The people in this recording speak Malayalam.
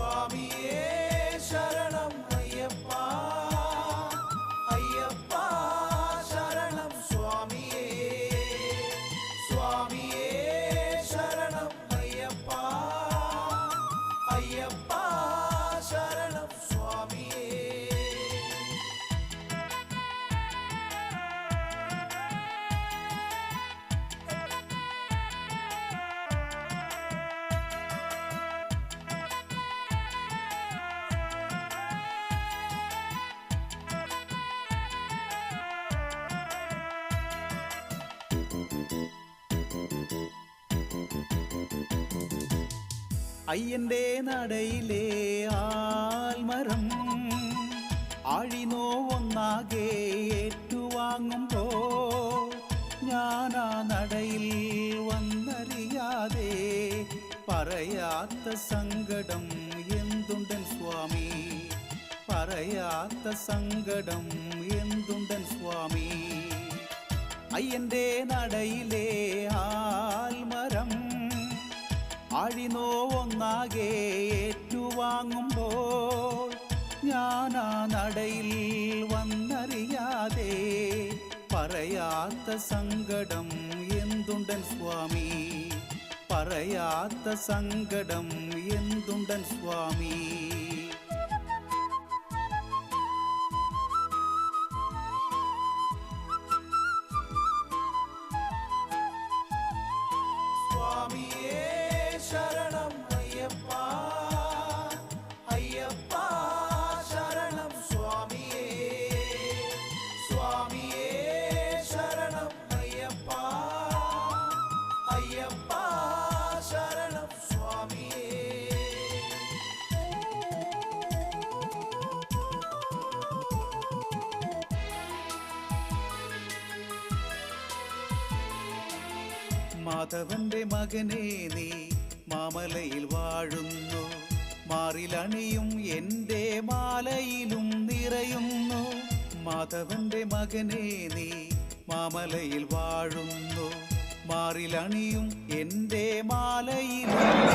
for me. അയ്യന്റെ നടയിലെ ആൽമരം ആഴിനോ ഒന്നാകെ ഏറ്റുവാങ്ങുമ്പോ ഞാനാ നടയിൽ വന്നറിയാതെ പറയാത്ത സങ്കടം എന്തുണ്ടൻ സ്വാമി? പറയാത്ത സങ്കടം എന്തുണ്ടൻ സ്വാമി? അയ്യന്റെ നടയിലെ ആൽമരം ആഴിനോവൊന്നാകെ ഏറ്റുവാങ്ങുമ്പോൾ ഞാനാ നടയിൽ വന്നറിയാതെ പറയാത്ത സങ്കടം എന്തുണ്ടൻ സ്വാമി? പറയാത്ത സങ്കടം എന്തുണ്ടൻ സ്വാമി? മാധവന്റെ മകനെ നീ മാമലയിൽ വാഴുന്നു. മാറിലണിയും എന്റെ മാലയിലും നിറയുന്നു. മാധവന്റെ മകനെ നീ മാമലയിൽ വാഴുന്നു. മാറിലണിയും എന്റെ മാലയിലും